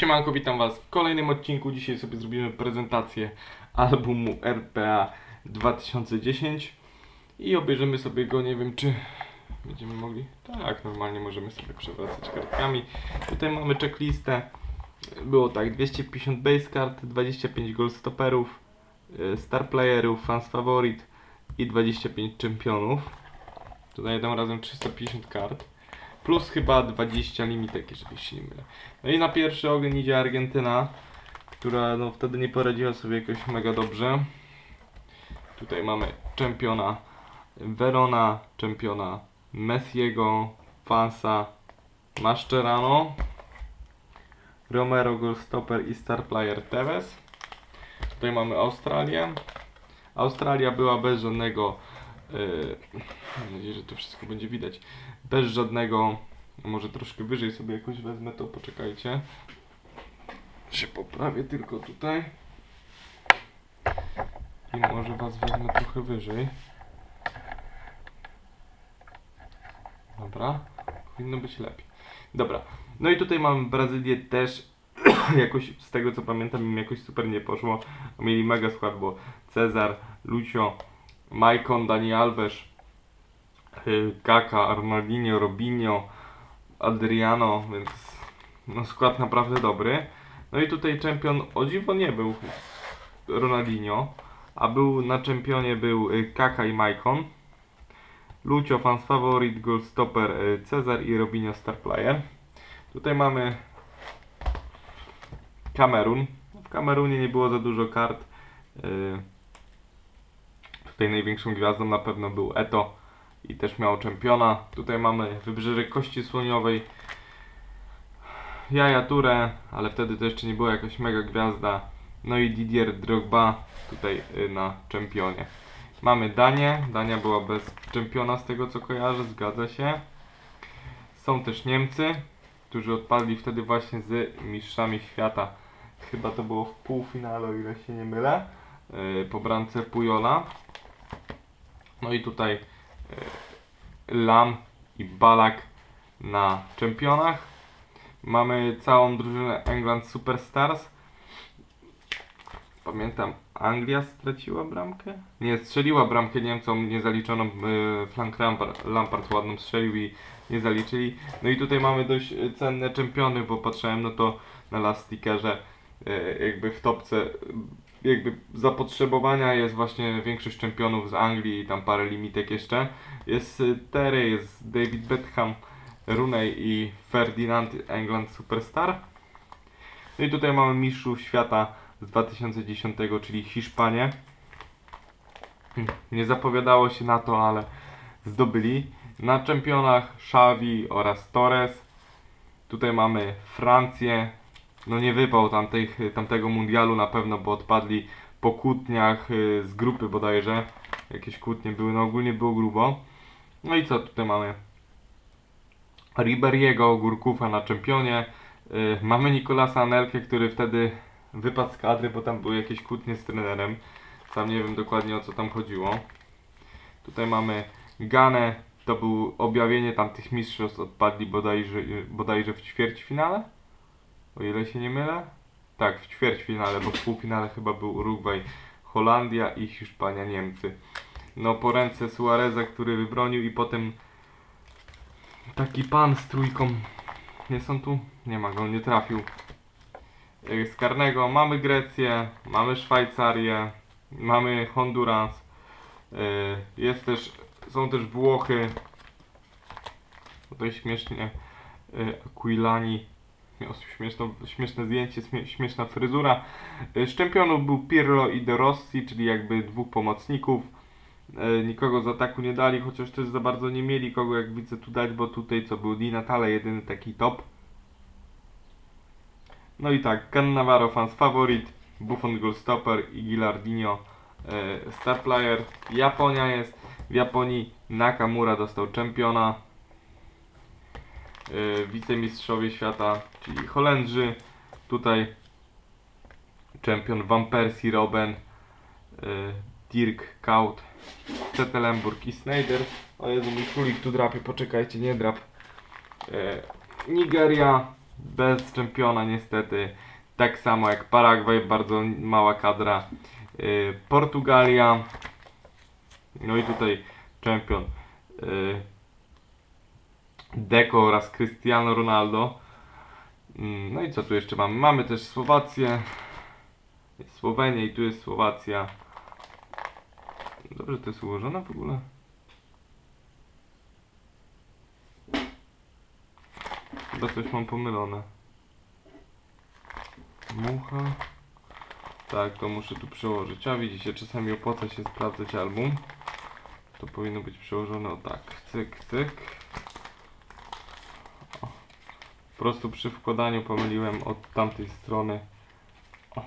Siemanko, witam Was w kolejnym odcinku. Dzisiaj sobie zrobimy prezentację albumu RPA 2010 i obejrzymy sobie go, nie wiem czy będziemy mogli. Tak, normalnie możemy sobie przewracać kartkami. Tutaj mamy checklistę. Było tak, 250 base card, 25 gold stopperów, y, star playerów, fans favorit i 25 czempionów. Tutaj dam razem 350 kart. Plus chyba 20 limitek, jeżeli się nie mylę. No i na pierwszy ogień idzie Argentyna, która no wtedy nie poradziła sobie jakoś mega dobrze. Tutaj mamy czempiona Verona, czempiona Messiego, Fansa, Mascherano, Romero, Goldstopper i Star Player Tevez. Tutaj mamy Australię. Australia była bez żadnego, yy, mam nadzieję, że to wszystko będzie widać, bez żadnego, może troszkę wyżej sobie jakoś wezmę to, poczekajcie. Się poprawię tylko tutaj. I może was wezmę trochę wyżej. Dobra, powinno być lepiej. Dobra, no i tutaj mamy Brazylię też jakoś, z tego co pamiętam, im jakoś super nie poszło. Mieli mega skład, bo Cezar, Lucio, Maicon, Dani Alves, Kaka, Armandinho, Robinho, Adriano, więc no skład naprawdę dobry. No i tutaj czempion o dziwo nie był Ronaldinho, a był na czempionie był y, Kaka i Maicon. Lucio, fans favorit, goalstopper y, Cezar i Robinho star player. Tutaj mamy Kamerun. W Kamerunie nie było za dużo kart. Y, Tutaj największą gwiazdą na pewno był Eto i też miał czempiona. Tutaj mamy Wybrzeże Kości Słoniowej. Jaja Ture, ale wtedy to jeszcze nie była jakaś mega gwiazda. No i Didier Drogba tutaj y, na czempionie. Mamy Danię. Dania była bez czempiona z tego co kojarzę, zgadza się. Są też Niemcy, którzy odpadli wtedy właśnie z mistrzami świata. Chyba to było w półfinale, o ile się nie mylę. y, Po bramce Pujola. No i tutaj Lam i Balak na czempionach. Mamy całą drużynę England Superstars. Pamiętam, Anglia straciła bramkę? Nie, strzeliła bramkę Niemcom, nie zaliczono. y, Frank Lampard, Lampard ładną strzelił i nie zaliczyli. No i tutaj mamy dość y, cenne czempiony, bo patrzyłem no to na last stickerze y, jakby w topce jakby zapotrzebowania jest właśnie większość czempionów z Anglii i tam parę limitek jeszcze. Jest y, Terry, jest David Beckham, Rooney i Ferdinand England Superstar. No i tutaj mamy mistrzów świata z 2010, czyli Hiszpanię. Nie zapowiadało się na to, ale zdobyli. Na czempionach Xavi oraz Torres. Tutaj mamy Francję. No nie wypał tamtych, tamtego mundialu na pewno, bo odpadli po kłótniach y, z grupy bodajże. Jakieś kłótnie były, no ogólnie było grubo. No i co tutaj mamy? Riberiego, Gurkufa na czempionie. Y, Mamy Nikolasa Anelkę, który wtedy wypadł z kadry, bo tam były jakieś kłótnie z trenerem. Sam nie wiem dokładnie o co tam chodziło. Tutaj mamy Ganę, to był objawienie tamtych mistrzostw, odpadli bodajże, bodajże w ćwierćfinale? O ile się nie mylę? Tak, w ćwierćfinale, bo w półfinale chyba był Urugwaj, Holandia i Hiszpania, Niemcy. No po ręce Suareza, który wybronił i potem taki pan z trójką. Nie są tu? Nie ma go, nie trafił. Yy, Z karnego mamy Grecję, mamy Szwajcarię, mamy Honduras. yy, Jest też, są też Włochy. Tutaj śmiesznie yy, Aquilani miał śmieszne zdjęcie, śmie, śmieszna fryzura. Yy, Z czempionów był Pirlo i De Rossi, czyli jakby dwóch pomocników. Yy, Nikogo z ataku nie dali, chociaż też za bardzo nie mieli kogo jak widzę tu dać, bo tutaj co był Di Natale, jedyny taki top. No i tak, Cannavaro fans favorit, Buffon goalstopper i Gilardino e, star player. Japonia jest, w Japonii Nakamura dostał czempiona. E, wicemistrzowie świata, czyli Holendrzy. Tutaj czempion Van Persie, Robben, e, Dirk Kaut, Tetelenburg i Snyder. O Jezu, mój królik tu drapie, poczekajcie, nie drap. E, Nigeria, bez czempiona niestety. Tak samo jak Paragwaj, bardzo mała kadra. Y, Portugalia. No i tutaj czempion. Deco oraz Cristiano Ronaldo. Mm, No i co tu jeszcze mamy? Mamy też Słowację. Jest Słowenia i tu jest Słowacja. Dobrze to jest ułożone w ogóle? Chyba coś mam pomylone. Mucha. Tak, to muszę tu przełożyć. A widzicie, czasami opłaca się sprawdzać album. To powinno być przełożone o tak. Cyk, cyk. O. Po prostu przy wkładaniu pomyliłem od tamtej strony. O,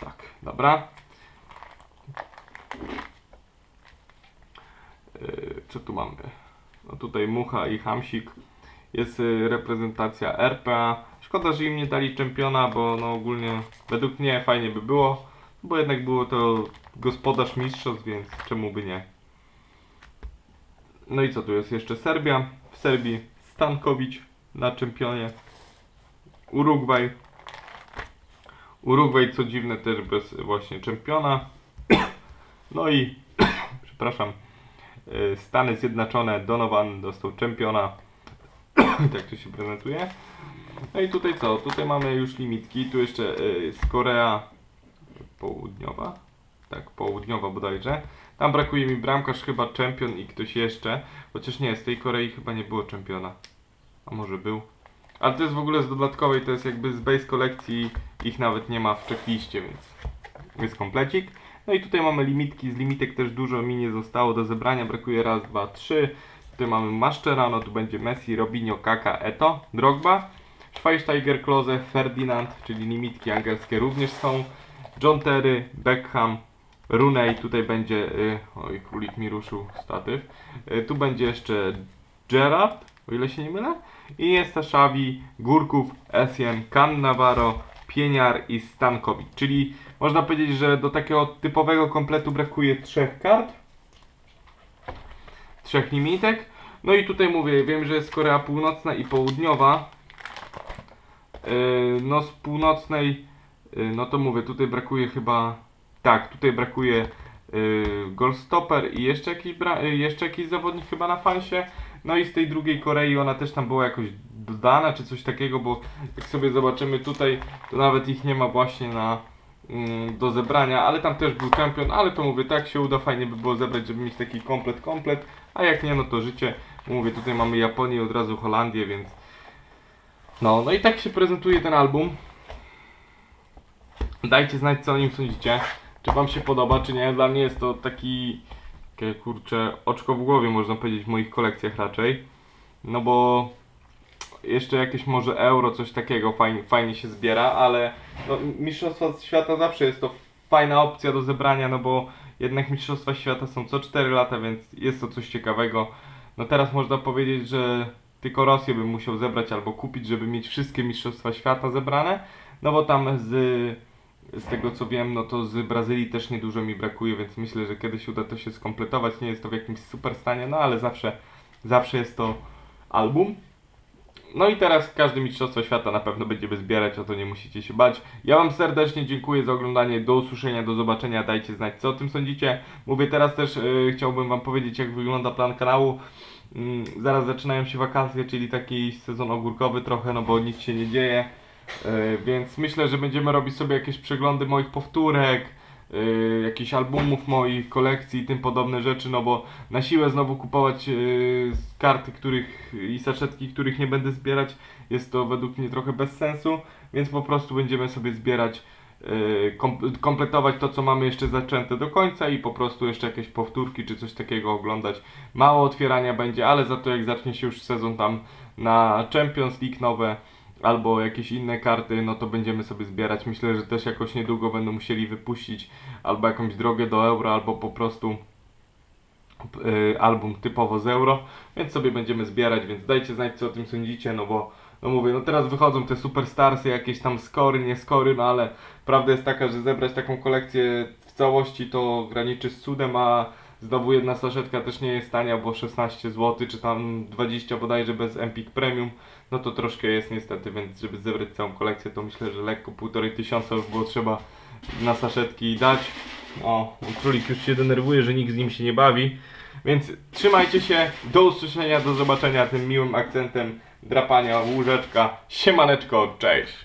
tak, dobra. Yy, co tu mamy? No tutaj Mucha i Hamsik. Jest y, reprezentacja RPA. Szkoda, że im nie dali czempiona, bo no ogólnie według mnie fajnie by było. Bo jednak było to gospodarz mistrzostw, więc czemu by nie. No i co tu jest jeszcze? Serbia. W Serbii Stankowicz na czempionie. Urugwaj. Urugwaj, co dziwne, też bez właśnie czempiona. No i, przepraszam, y, Stany Zjednoczone, Donovan dostał czempiona. tak to się prezentuje. No i tutaj co? Tutaj mamy już limitki. Tu jeszcze y, jest Korea Południowa. Tak, południowa bodajże. Tam brakuje mi bramkarz, chyba czempion i ktoś jeszcze. Chociaż nie, z tej Korei chyba nie było czempiona. A może był? Ale to jest w ogóle z dodatkowej, to jest jakby z base kolekcji. Ich nawet nie ma w checkliście, więc jest komplecik. No i tutaj mamy limitki. Z limitek też dużo mi nie zostało do zebrania. Brakuje raz, dwa, trzy. Tutaj mamy Mascherano, tu będzie Messi, Robinho, Kaka, Eto, Drogba. Schweinsteiger, Klose, Ferdinand, czyli limitki angielskie również są. John Terry, Beckham, Rooney, tutaj będzie, y, oj królik mi ruszył statyw. Y, tu będzie jeszcze Gerard, o ile się nie mylę. I jest to Xavi, Górków, Essien, Can Navarro, Pieniar i Stankowicz. Czyli można powiedzieć, że do takiego typowego kompletu brakuje trzech kart. Trzech limitek. No i tutaj mówię, wiem, że jest Korea Północna i Południowa. Yy, no z północnej, yy, no to mówię, tutaj brakuje chyba, tak, tutaj brakuje yy, Goldstopper i jeszcze jakiś, yy, jeszcze jakiś zawodnik chyba na fansie. No i z tej drugiej Korei ona też tam była jakoś dodana czy coś takiego, bo jak sobie zobaczymy tutaj, to nawet ich nie ma właśnie na mm, do zebrania, ale tam też był czempion, ale to mówię, tak się uda, fajnie by było zebrać, żeby mieć taki komplet, komplet, a jak nie, no to życie, mówię, tutaj mamy Japonię od razu Holandię, więc no, no i tak się prezentuje ten album. Dajcie znać, co o nim sądzicie. Czy wam się podoba, czy nie. Dla mnie jest to taki, takie kurcze, oczko w głowie, można powiedzieć, w moich kolekcjach raczej. No bo jeszcze jakieś może euro, coś takiego fajnie, fajnie się zbiera, ale no, Mistrzostwa Świata zawsze jest to fajna opcja do zebrania, no bo jednak Mistrzostwa Świata są co 4 lata, więc jest to coś ciekawego. No teraz można powiedzieć, że tylko Rosję bym musiał zebrać albo kupić, żeby mieć wszystkie Mistrzostwa Świata zebrane, no bo tam z, z tego co wiem, no to z Brazylii też niedużo mi brakuje, więc myślę, że kiedyś uda to się skompletować. Nie jest to w jakimś super stanie, no ale zawsze, zawsze jest to album. No i teraz każdy Mistrzostwo Świata na pewno będziemy zbierać, o to nie musicie się bać. Ja Wam serdecznie dziękuję za oglądanie, do usłyszenia, do zobaczenia, dajcie znać co o tym sądzicie. Mówię teraz też, yy, chciałbym Wam powiedzieć jak wygląda plan kanału. Mm, zaraz zaczynają się wakacje, czyli taki sezon ogórkowy trochę, no bo nic się nie dzieje. Yy, więc myślę, że będziemy robić sobie jakieś przeglądy moich powtórek, yy, jakichś albumów moich, kolekcji i tym podobne rzeczy, no bo na siłę znowu kupować yy, karty, których i saszetki, których nie będę zbierać, jest to według mnie trochę bez sensu, więc po prostu będziemy sobie zbierać, yy, kom kompletować to, co mamy jeszcze zaczęte do końca i po prostu jeszcze jakieś powtórki czy coś takiego oglądać. Mało otwierania będzie, ale za to jak zacznie się już sezon tam na Champions League nowe, albo jakieś inne karty, no to będziemy sobie zbierać. Myślę, że też jakoś niedługo będą musieli wypuścić albo jakąś drogę do euro, albo po prostu y, album typowo z euro, więc sobie będziemy zbierać, więc dajcie znać co o tym sądzicie, no bo no mówię, no teraz wychodzą te superstarsy, jakieś tam skory, nie skory, no ale prawda jest taka, że zebrać taką kolekcję w całości to graniczy z cudem, a Znowu jedna saszetka też nie jest tania, bo 16 zł, czy tam 20 bodajże bez Empik Premium. No to troszkę jest niestety, więc żeby zebrać całą kolekcję, to myślę, że lekko półtorej tysiąca już było trzeba na saszetki dać. O, królik już się denerwuje, że nikt z nim się nie bawi. Więc trzymajcie się, do usłyszenia, do zobaczenia tym miłym akcentem drapania łóżeczka. Siemaneczko, cześć!